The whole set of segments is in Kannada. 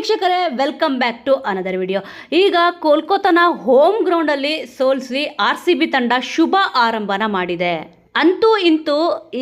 ವೀಕ್ಷಕರೇ welcome back to another video ಈಗ ಕೋಲ್ಕತ್ತಾನ ಹೋಮ್ ಗ್ರೌಂಡಲ್ಲಿ ಸೋಲ್ಸಿ ಆರ್ ಸಿ ಬಿ ತಂಡ ಶುಭ ಆರಂಭನ ಮಾಡಿದೆ. ಅಂತೂ ಇಂತೂ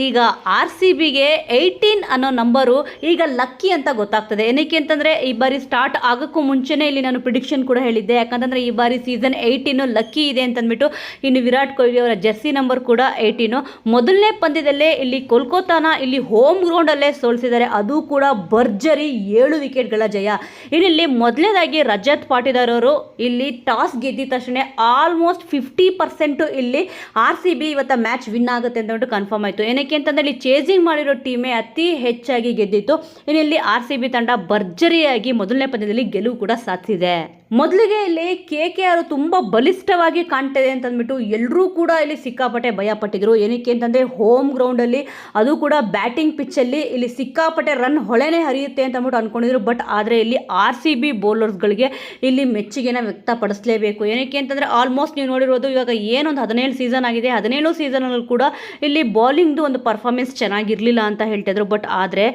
ಈಗ ಆರ್ ಸಿ ಬಿಗೆ ಏಯ್ಟೀನ್ ಅನ್ನೋ ನಂಬರು ಈಗ ಲಕ್ಕಿ ಅಂತ ಗೊತ್ತಾಗ್ತದೆ. ಏನಕ್ಕೆ ಅಂತಂದರೆ ಈ ಬಾರಿ ಸ್ಟಾರ್ಟ್ ಆಗೋಕ್ಕೂ ಮುಂಚೆನೇ ಇಲ್ಲಿ ನಾನು ಪ್ರಿಡಿಕ್ಷನ್ ಕೂಡ ಹೇಳಿದ್ದೆ. ಯಾಕಂತಂದರೆ ಈ ಬಾರಿ ಸೀಸನ್ ಏಯ್ಟೀನು ಲಕ್ಕಿ ಇದೆ ಅಂತಂದ್ಬಿಟ್ಟು ಇನ್ನು ವಿರಾಟ್ ಕೊಹ್ಲಿ ಅವರ ಜೆರ್ಸಿ ನಂಬರ್ ಕೂಡ ಏಯ್ಟೀನು. ಮೊದಲನೇ ಪಂದ್ಯದಲ್ಲೇ ಇಲ್ಲಿ ಕೋಲ್ಕತ್ತಾನ ಇಲ್ಲಿ ಹೋಮ್ ಗ್ರೌಂಡಲ್ಲೇ ಸೋಲಿಸಿದ್ದಾರೆ. ಅದು ಕೂಡ ಭರ್ಜರಿ ಏಳು ವಿಕೆಟ್ಗಳ ಜಯ. ಇನ್ನಿಲ್ಲಿ ಮೊದಲನೇದಾಗಿ ರಜತ್ ಪಾಟಿದಾರ್ ಅವರು ಇಲ್ಲಿ ಟಾಸ್ ಗೆದ್ದಿದ ತಕ್ಷಣ ಆಲ್ಮೋಸ್ಟ್ ಫಿಫ್ಟಿ ಪರ್ಸೆಂಟು ಇಲ್ಲಿ ಆರ್ ಸಿ ಬಿ ಇವತ್ತು ಮ್ಯಾಚ್ ವಿನ್ ಆಗುತ್ತೆ ಅಂತ ಹೇಳ್ಬಿಟ್ಟು ಕನ್ಫರ್ಮ್ ಆಯಿತು. ಏನಕ್ಕೆ ಅಂತಂದರೆ ಇಲ್ಲಿ ಚೇಸಿಂಗ್ ಮಾಡಿರೋ ಟೀಮೇ ಅತಿ ಹೆಚ್ಚಾಗಿ ಗೆದ್ದಿತ್ತು. ಇನ್ನು ಇಲ್ಲಿ ಆರ್ ತಂಡ ಭರ್ಜರಿಯಾಗಿ ಮೊದಲನೇ ಪಂದ್ಯದಲ್ಲಿ ಗೆಲುವು ಕೂಡ ಸಾಧಿಸಿದೆ. ಮೊದಲಿಗೆ ಇಲ್ಲಿ ಕೆ ಕೆ ಆರ್ ತುಂಬ ಬಲಿಷ್ಠವಾಗಿ ಕಾಣ್ತಿದೆ ಅಂತಂದ್ಬಿಟ್ಟು ಎಲ್ಲರೂ ಕೂಡ ಇಲ್ಲಿ ಸಿಕ್ಕಾಪಟ್ಟೆ ಭಯಪಟ್ಟಿದ್ರು. ಏನಕ್ಕೆ ಅಂತಂದರೆ ಹೋಮ್ ಗ್ರೌಂಡಲ್ಲಿ ಅದು ಕೂಡ ಬ್ಯಾಟಿಂಗ್ ಪಿಚ್ಚಲ್ಲಿ ಇಲ್ಲಿ ಸಿಕ್ಕಾಪಟ್ಟೆ ರನ್ ಹೊಳೆನೇ ಹರಿಯುತ್ತೆ ಅಂತ ಅಂದ್ಬಿಟ್ಟು ಅಂದ್ಕೊಂಡಿದ್ರು ಬಟ್ ಆದರೆ ಇಲ್ಲಿ ಆರ್ ಸಿ ಬಿ ಬೌಲರ್ಸ್ಗಳಿಗೆ ಇಲ್ಲಿ ಮೆಚ್ಚುಗೆನ ವ್ಯಕ್ತಪಡಿಸಲೇಬೇಕು. ಏನಕ್ಕೆ ಅಂತಂದರೆ ಆಲ್ಮೋಸ್ಟ್ ನೀವು ನೋಡಿರೋದು ಇವಾಗ ಏನೊಂದು ಹದಿನೇಳು ಸೀಸನ್ ಆಗಿದೆ. ಹದಿನೇಳು ಸೀಸನಲ್ಲಿ ಕೂಡ ಇಲ್ಲಿ ಬಾಲಿಂಗ್ದು ಒಂದು ಪರ್ಫಾರ್ಮೆನ್ಸ್ ಚೆನ್ನಾಗಿರಲಿಲ್ಲ ಅಂತ ಹೇಳ್ತಿದ್ರು. ಬಟ್ ಆದರೆ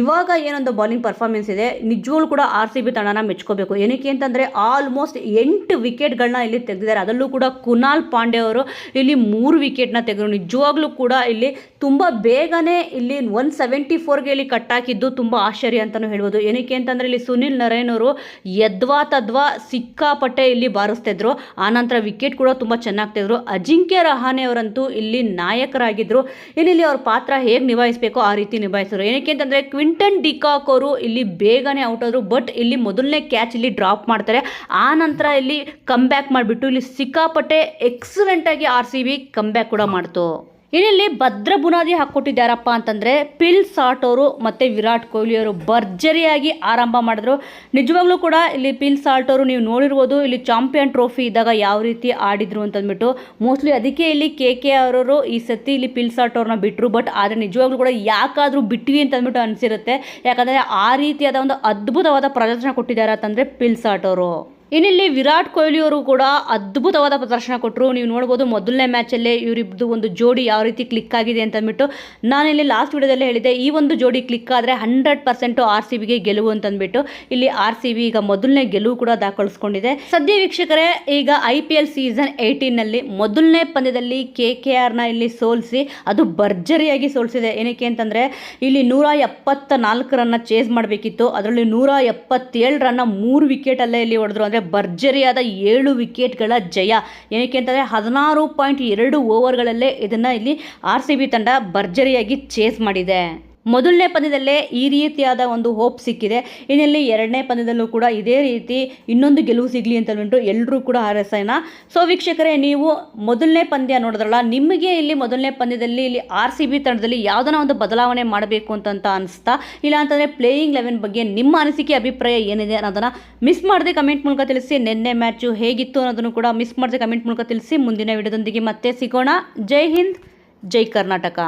ಇವಾಗ ಏನೊಂದು ಬಾಲಿಂಗ್ ಪರ್ಫಾರ್ಮೆನ್ಸ್ ಇದೆ, ನಿಜವಾಗ್ಲೂ ಕೂಡ ಆರ್ ಸಿ ಬಿ ತಂಡನ ಮೆಚ್ಕೋಬೇಕು. ಏನಕ್ಕೆ ಅಂತಂದರೆ ಆಲ್ಮೋಸ್ಟ್ ಎಂಟು ವಿಕೆಟ್ಗಳನ್ನ ಇಲ್ಲಿ ತೆಗೆದಿದ್ದಾರೆ. ಅದರಲ್ಲೂ ಕೂಡ ಕುನಾಲ್ ಪಾಂಡೆ ಅವರು ಇಲ್ಲಿ ಮೂರು ವಿಕೆಟ್ನ ತೆಗೆದ್ರು. ನಿಜವಾಗ್ಲೂ ಕೂಡ ಇಲ್ಲಿ ತುಂಬ ಬೇಗನೆ ಇಲ್ಲಿ ಒನ್ ಸೆವೆಂಟಿ ಫೋರ್ಗೆ ಇಲ್ಲಿ ಕಟ್ಟಾಕಿದ್ದು ತುಂಬ ಆಶ್ಚರ್ಯ ಅಂತಲೂ ಹೇಳ್ಬೋದು. ಏನಕ್ಕೆ ಅಂತಂದರೆ ಇಲ್ಲಿ ಸುನಿಲ್ ನರೇನ್ ಅವರು ಯದ್ವಾ ತದ್ವಾ ಸಿಕ್ಕಾಪಟ್ಟೆ ಇಲ್ಲಿ ಬಾರಿಸ್ತಿದ್ರು. ಆನಂತರ ವಿಕೆಟ್ ಕೂಡ ತುಂಬ ಚೆನ್ನಾಗಿ ತೆಗೆದ್ರು ಅಜಿಂಕ್ಯ ರಹಾನೆ ಅವರಂತೂ ಇಲ್ಲಿ ನಾಯಕರಾಗಿದ್ದರು ಇನ್ನು ಇಲ್ಲಿ ಅವ್ರ ಪಾತ್ರ ಹೇಗೆ ನಿಭಾಯಿಸಬೇಕೋ ಆ ರೀತಿ ನಿಭಾಯಿಸಿದ್ರು. ಏನಕ್ಕೆ ಅಂತಂದರೆ ಕ್ವಿಂಟನ್ ಡಿಕಾಕ್ ಅವರು ಇಲ್ಲಿ ಬೇಗನೆ ಔಟ್ ಆದರು. ಬಟ್ ಇಲ್ಲಿ ಮೊದಲನೇ ಕ್ಯಾಚ್ ಇಲ್ಲಿ ಡ್ರಾಪ್ ಮಾಡ್ತಾರೆ. ಆ ನಂತರ ಇಲ್ಲಿ ಕಮ್ ಬ್ಯಾಕ್ ಮಾಡಿಬಿಟ್ಟು ಇಲ್ಲಿ ಸಿಕ್ಕಾಪಟ್ಟೆ ಎಕ್ಸಲೆಂಟಾಗಿ R C B come back ಕೂಡ ಮಾಡ್ತು. ಇನ್ನಿಲ್ಲಿ ಭದ್ರ ಬುನಾದಿ ಹಾಕ್ಕೊಟ್ಟಿದ್ದಾರಪ್ಪ ಅಂತಂದರೆ ಪಿಲ್ ಸಾಟ್ ಅವರು ಮತ್ತು ವಿರಾಟ್ ಕೊಹ್ಲಿ ಅವರು ಭರ್ಜರಿಯಾಗಿ ಆರಂಭ ಮಾಡಿದ್ರು. ನಿಜವಾಗ್ಲೂ ಕೂಡ ಇಲ್ಲಿ ಪಿಲ್ ಸಾಟ್ ಅವರು ನೀವು ನೋಡಿರ್ಬೋದು, ಇಲ್ಲಿ ಚಾಂಪಿಯನ್ ಟ್ರೋಫಿ ಇದ್ದಾಗ ಯಾವ ರೀತಿ ಆಡಿದ್ರು ಅಂತಂದ್ಬಿಟ್ಟು ಮೋಸ್ಟ್ಲಿ ಅದಕ್ಕೆ ಇಲ್ಲಿ ಕೆ ಕೆ ಅವರವರು ಈ ಸತಿ ಇಲ್ಲಿ ಪಿಲ್ ಸಾಟ್ ಅವ್ರನ್ನ ಬಿಟ್ಟರು ಬಟ್ ಆದರೆ ನಿಜವಾಗ್ಲೂ ಕೂಡ ಯಾಕಾದರೂ ಬಿಟ್ವಿ ಅಂತಂದ್ಬಿಟ್ಟು ಅನಿಸಿರುತ್ತೆ. ಯಾಕಂದರೆ ಆ ರೀತಿಯಾದ ಒಂದು ಅದ್ಭುತವಾದ ಪ್ರದರ್ಶನ ಕೊಟ್ಟಿದ್ದಾರೆ ಅಂತಂದರೆ ಪಿಲ್ ಸಾಟ್ ಅವರು ಇನ್ನಿಲ್ಲಿ ವಿರಾಟ್ ಕೊಹ್ಲಿ ಅವರು ಕೂಡ ಅದ್ಭುತವಾದ ಪ್ರದರ್ಶನ ಕೊಟ್ಟರು ನೀವು ನೋಡ್ಬೋದು ಮೊದಲನೇ ಮ್ಯಾಚಲ್ಲೇ ಇವರಿಬ್ಬರು ಒಂದು ಜೋಡಿ ಯಾವ ರೀತಿ ಕ್ಲಿಕ್ ಆಗಿದೆ ಅಂತ ಅಂದ್ಬಿಟ್ಟು ನಾನಿಲ್ಲಿ ಲಾಸ್ಟ್ ವೀಡಿಯೋದಲ್ಲೇ ಹೇಳಿದೆ ಈ ಒಂದು ಜೋಡಿ ಕ್ಲಿಕ್ ಆದರೆ ಹಂಡ್ರೆಡ್ ಪರ್ಸೆಂಟು ಆರ್ ಸಿ ಬಿಗೆ ಗೆಲುವು ಅಂತಂದ್ಬಿಟ್ಟು ಇಲ್ಲಿ ಆರ್ ಸಿ ಬಿ ಈಗ ಮೊದಲನೇ ಗೆಲುವು ಕೂಡ ದಾಖಲಿಸ್ಕೊಂಡಿದೆ. ಸದ್ಯ ವೀಕ್ಷಕರೇ, ಈಗ ಐ ಪಿ ಎಲ್ ಸೀಸನ್ ಏಯ್ಟೀನಲ್ಲಿ ಮೊದಲನೇ ಪಂದ್ಯದಲ್ಲಿ ಕೆ ಕೆ ಆರ್ನ ಇಲ್ಲಿ ಸೋಲಿಸಿ, ಅದು ಭರ್ಜರಿಯಾಗಿ ಸೋಲಿಸಿದೆ. ಏನಕ್ಕೆ ಅಂತಂದರೆ, ಇಲ್ಲಿ ನೂರ ಎಪ್ಪತ್ತ ನಾಲ್ಕು ರನ್ನ ಚೇಸ್ ಮಾಡಬೇಕಿತ್ತು. ಅದರಲ್ಲಿ ನೂರ ಎಪ್ಪತ್ತೇಳು ರನ್ನ ಮೂರು ವಿಕೆಟಲ್ಲೇ ಇಲ್ಲಿ ಹೊಡೆದ್ರು. ಅಂದರೆ ಭರ್ಜರಿಯಾದ ಏಳು ವಿಕೆಟ್ಗಳ ಜಯ. ಏನಕ್ಕೆ ಅಂತಂದರೆ ಹದಿನಾರು ಪಾಯಿಂಟ್ ಎರಡು ಓವರ್ಗಳಲ್ಲೇ ಇದನ್ನು ಇಲ್ಲಿ ಆರ್ ಸಿ ಬಿ ತಂಡ ಭರ್ಜರಿಯಾಗಿ ಚೇಸ್ ಮಾಡಿದೆ. ಮೊದಲನೇ ಪಂದ್ಯದಲ್ಲೇ ಈ ರೀತಿಯಾದ ಒಂದು ಹೋಪ್ ಸಿಕ್ಕಿದೆ. ಇನ್ನಲ್ಲಿ ಎರಡನೇ ಪಂದ್ಯದಲ್ಲೂ ಕೂಡ ಇದೇ ರೀತಿ ಇನ್ನೊಂದು ಗೆಲುವು ಸಿಗಲಿ ಅಂತ ಹೇಳ್ಬಿಟ್ಟು ಎಲ್ಲರೂ ಕೂಡ ಹಾರೈಸೋಣ ಸೊ ವೀಕ್ಷಕರೇ, ನೀವು ಮೊದಲನೇ ಪಂದ್ಯ ನೋಡಿದ್ರಲ್ಲ, ನಿಮಗೆ ಇಲ್ಲಿ ಮೊದಲನೇ ಪಂದ್ಯದಲ್ಲಿ ಇಲ್ಲಿ ಆರ್ ಸಿ ಬಿ ತಂಡದಲ್ಲಿ ಯಾವುದನ್ನ ಒಂದು ಬದಲಾವಣೆ ಮಾಡಬೇಕು ಅಂತಂತ ಅನಿಸ್ತಾ ಇಲ್ಲ ಅಂತಂದರೆ ಪ್ಲೇಯಿಂಗ್ ಲೆವೆನ್ ಬಗ್ಗೆ ನಿಮ್ಮ ಅನಿಸಿಕೆ, ಅಭಿಪ್ರಾಯ ಏನಿದೆ ಅನ್ನೋದನ್ನು ಮಿಸ್ ಮಾಡದೆ ಕಮೆಂಟ್ ಮೂಲಕ ತಿಳಿಸಿ. ನಿನ್ನೆ ಮ್ಯಾಚು ಹೇಗಿತ್ತು ಅನ್ನೋದನ್ನು ಕೂಡ ಮಿಸ್ ಮಾಡದೆ ಕಮೆಂಟ್ ಮೂಲಕ ತಿಳಿಸಿ. ಮುಂದಿನ ವಿಡಿಯೋದೊಂದಿಗೆ ಮತ್ತೆ ಸಿಗೋಣ. ಜೈ ಹಿಂದ್, ಜೈ ಕರ್ನಾಟಕ.